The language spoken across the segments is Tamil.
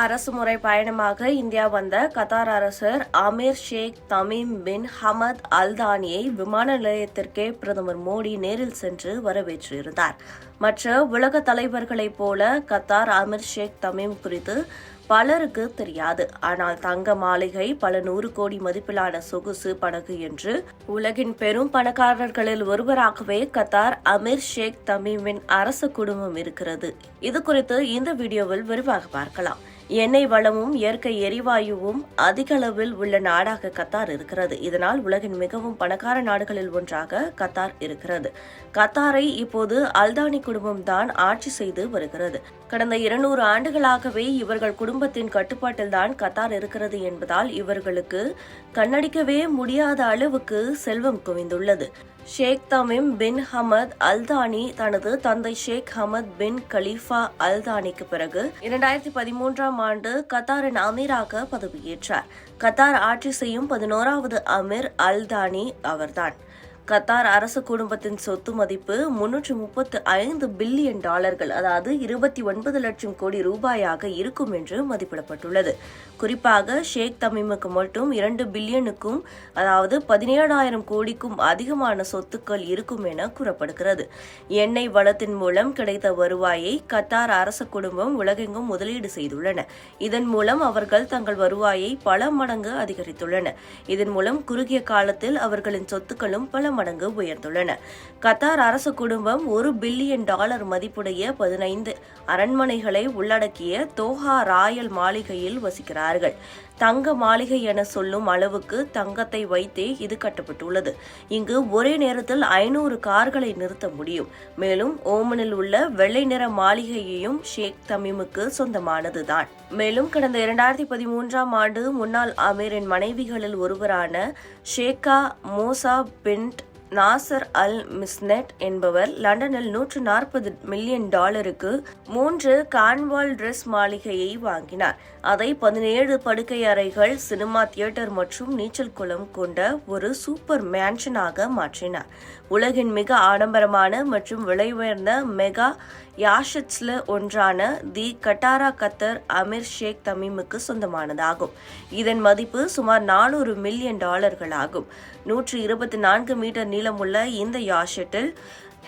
அரசுமுறை பயணமாக இந்தியா வந்த கத்தார் அரசர் Amir Sheikh Tamim bin Hamad அல்தானியை விமான நிலையத்திற்கே பிரதமர் மோடி நேரில் சென்று வரவேற்றிருந்தார். மற்ற உலக தலைவர்களைப் போல கத்தார் அமீர் ஷேக் தமீம் குறித்து பலருக்கு தெரியாது. ஆனால் தங்க மாளிகை பல நூறு கோடி மதிப்பிலான சொகுசு படகு என்று உலகின் பெரும் பணக்காரர்களில் ஒருவராகவே கத்தார் அமீர் ஷேக் தமீமின் அரச குடும்பம் இருக்கிறது. இது குறித்து இந்த வீடியோவில் விரிவாக பார்க்கலாம். எண்ணெய் வளமும் இயற்கை எரிவாயுவும் அதிக அளவில் உள்ள நாடாக கத்தார் இருக்கிறது. இதனால் உலகின் மிகவும் பணக்கார நாடுகளில் ஒன்றாக கத்தார் இருக்கிறது. கத்தாரை இப்போது அல்தானி குடும்பம் தான் ஆட்சி செய்து வருகிறது. கடந்த இருநூறு ஆண்டுகளாகவே இவர்கள் குடும்பத்தின் கட்டுப்பாட்டில்தான் கத்தார் இருக்கிறது என்பதால் இவர்களுக்கு கண்ணடிக்கவே முடியாத அளவுக்கு செல்வம் குவிந்துள்ளது. Sheikh Tamim bin Hamad Al Thani தனது தந்தை ஷேக் ஹமத் பின் கலீஃபா அல்தானிக்கு பிறகு இரண்டாயிரத்தி பதிமூன்றாம் ஆண்டு கத்தாரின் அமீராக பதவியேற்றார். கத்தார் ஆட்சி செய்யும் பதினோராவது அமீர் அல்தானி அவர்தான். கத்தார் அரசு குடும்பத்தின் சொத்து மதிப்பு முன்னூற்று முப்பத்து ஐந்து பில்லியன் டாலர்கள் அதாவது இருபத்தி ஒன்பது லட்சம் கோடி ரூபாயாக இருக்கும் என்று மதிப்பிடப்பட்டுள்ளது. குறிப்பாக ஷேக் தமிமுக்கு மட்டும் இரண்டு பில்லியனுக்கும் அதாவது பதினேழாயிரம் கோடிக்கும் அதிகமான சொத்துக்கள் இருக்கும் என கூறப்படுகிறது. எண்ணெய் வளத்தின் மூலம் கிடைத்த வருவாயை கத்தார் அரச குடும்பம் உலகெங்கும் முதலீடு செய்துள்ளன. இதன் மூலம் அவர்கள் தங்கள் வருவாயை பல மடங்கு அதிகரித்துள்ளன இதன் மூலம் குறுகிய காலத்தில் அவர்களின் சொத்துக்களும் பல மடங்கு உயர்ந்துள்ளன. கத்தார் அரசு குடும்பம் ஒரு பில்லியன் டாலர் மதிப்புடைய பதினைந்து அரண்மனைகளை உள்ளடக்கிய தோஹா ராயல் மாளிகையில் வசிக்கிறார்கள். தங்க மாளிகை என சொல்லும் அளவுக்கு தங்கத்தை வைத்தே இது கட்டப்பட்டுள்ளது. இங்கு ஒரே நேரத்தில் ஐநூறு கார்களை நிறுத்த முடியும். மேலும் ஓமனில் உள்ள வெள்ளை நிற மாளிகையையும் ஷேக் தமீமுக்கு சொந்தமானதுதான். மேலும் கடந்த இரண்டாயிரத்தி பதிமூன்றாம் ஆண்டு முன்னாள் அமீரின் மனைவிகளில் ஒருவரான ஷேகா மோசா பின்ட் நாசர் அல் மிஸ்னெட் என்பவர் லண்டனில் நூற்று நாற்பது மில்லியன் டாலருக்கு மூன்று கான்வால் ட்ரெஸ் மாளிகையை வாங்கினார். அதை பதினேழு படுக்கை அறைகள் சினிமா தியேட்டர் மற்றும் நீச்சல் குளம் கொண்ட ஒரு சூப்பர் மேன்ஷனாக மாற்றினார். உலகின் மிக ஆடம்பரமான மற்றும் விலை உயர்ந்த மெகா யாஷட்ஸில் ஒன்றான தி கட்டாரா கத்தர் அமீர் ஷேக் தமீமுக்கு சொந்தமானதாகும். இதன் மதிப்பு சுமார் நானூறு மில்லியன் டாலர்களாகும். நூற்றி இருபத்தி நான்கு மீட்டர் நீளமுள்ள இந்த யாஷட்டில்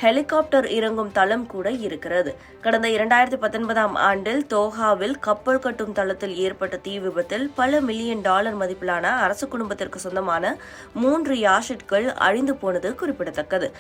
ஹெலிகாப்டர் இறங்கும் தளம் கூட இருக்கிறது. கடந்த இரண்டாயிரத்தி பத்தொன்பதாம் ஆண்டில் தோஹாவில் கப்பல் கட்டும் தளத்தில் ஏற்பட்ட தீ விபத்தில் பல மில்லியன் டாலர் மதிப்பிலான அரசு குடும்பத்திற்கு சொந்தமான மூன்று யாஷெட்கள் அழிந்து போனது குறிப்பிடத்தக்கது.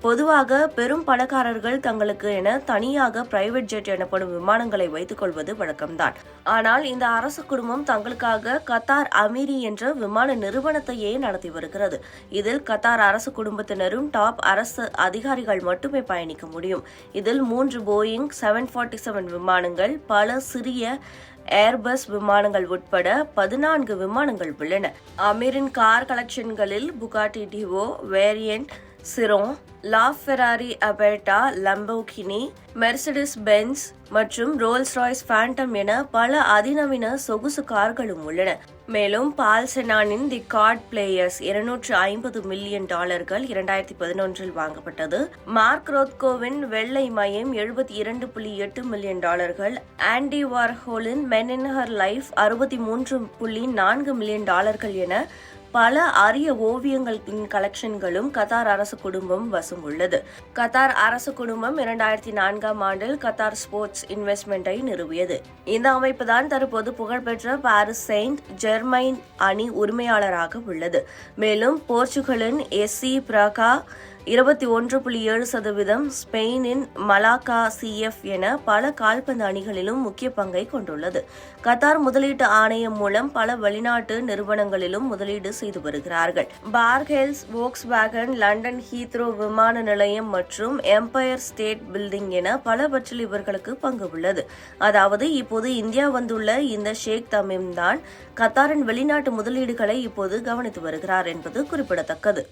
பொதுவாக பெரும் பணக்காரர்கள் தங்களுக்கு என தனியாக பிரைவேட் ஜெட் எனப்படும் விமானங்களை வைத்துக் கொள்வது வழக்கம்தான். ஆனால் இந்த அரசு குடும்பம் தங்களுக்காக கத்தார் அமீரி என்ற விமான நிறுவனத்தையே நடத்தி வருகிறது. இதில் கத்தார் அரசு குடும்பத்தினரும் டாப் அரசு அதிகாரிகள் மட்டுமே பயணிக்க முடியும். இதில் மூன்று போயிங் செவன் ஃபார்ட்டி செவன் விமானங்கள் பல சிறிய ஏர்பஸ் விமானங்கள் உட்பட பதினான்கு விமானங்கள் உள்ளன. அமீரின் car கலெக்ஷன்களில் Bugatti Divo variant Chiron LaFerrari Aperta Lamborghini Mercedes Benz மற்றும் ரோல்ஸ் ராய்ஸ் ஃபேண்டம் என பல அதிநவீன சொகுசு கார்களும் உள்ளன. மேலும் பால் செனானின் தி கார்ட் பிளேயர்ஸ் இருநூற்று ஐம்பது மில்லியன் டாலர்கள் இரண்டாயிரத்தி பதினொன்றில் வாங்கப்பட்டது. மார்க் ரோத்கோவின் வெள்ளை மயம் எழுபத்தி இரண்டு புள்ளி எட்டு மில்லியன் டாலர்கள். ஆண்டி வார்ஹோலின் மென் இன் ஹர் லைஃப் அறுபத்தி மூன்று புள்ளி நான்கு மில்லியன் டாலர்கள் என பல அரிய ஓவியங்களின் கலெக்ஷன்களும் கத்தார் அரசு குடும்பம் வசம் உள்ளது. கத்தார் அரசு குடும்பம் இரண்டாயிரத்தி நான்காம் ஆண்டில் கத்தார் ஸ்போர்ட்ஸ் இன்வெஸ்ட்மெண்ட்டை நிறுவியது. இந்த அமைப்பு தான் தற்போது புகழ்பெற்ற பாரிஸ் செயின்ட் ஜெர்மைன் அணி உரிமையாளராக உள்ளது. மேலும் போர்ச்சுகலின் எஸ்சி பிரகா இருபத்தி ஒன்று புள்ளி ஏழு சதவீதம் ஸ்பெயினின் மலாக்கா சிஎஃப் என பல கால்பந்து அணிகளிலும் முக்கிய பங்கை கொண்டுள்ளது. கத்தார் முதலீட்டு ஆணையம் மூலம் பல வெளிநாட்டு நிறுவனங்களிலும் முதலீடு செய்து வருகிறார்கள். Barclays Volkswagen London Heathrow விமான நிலையம் மற்றும் எம்பயர் ஸ்டேட் பில்டிங் என பலவற்றில் இவர்களுக்கு பங்கு உள்ளது. அதாவது இப்போது இந்தியா வந்துள்ள இந்த ஷேக் தமீம் தான் கத்தாரின் வெளிநாட்டு முதலீடுகளை இப்போது கவனித்து வருகிறார் என்பது குறிப்பிடத்தக்கது.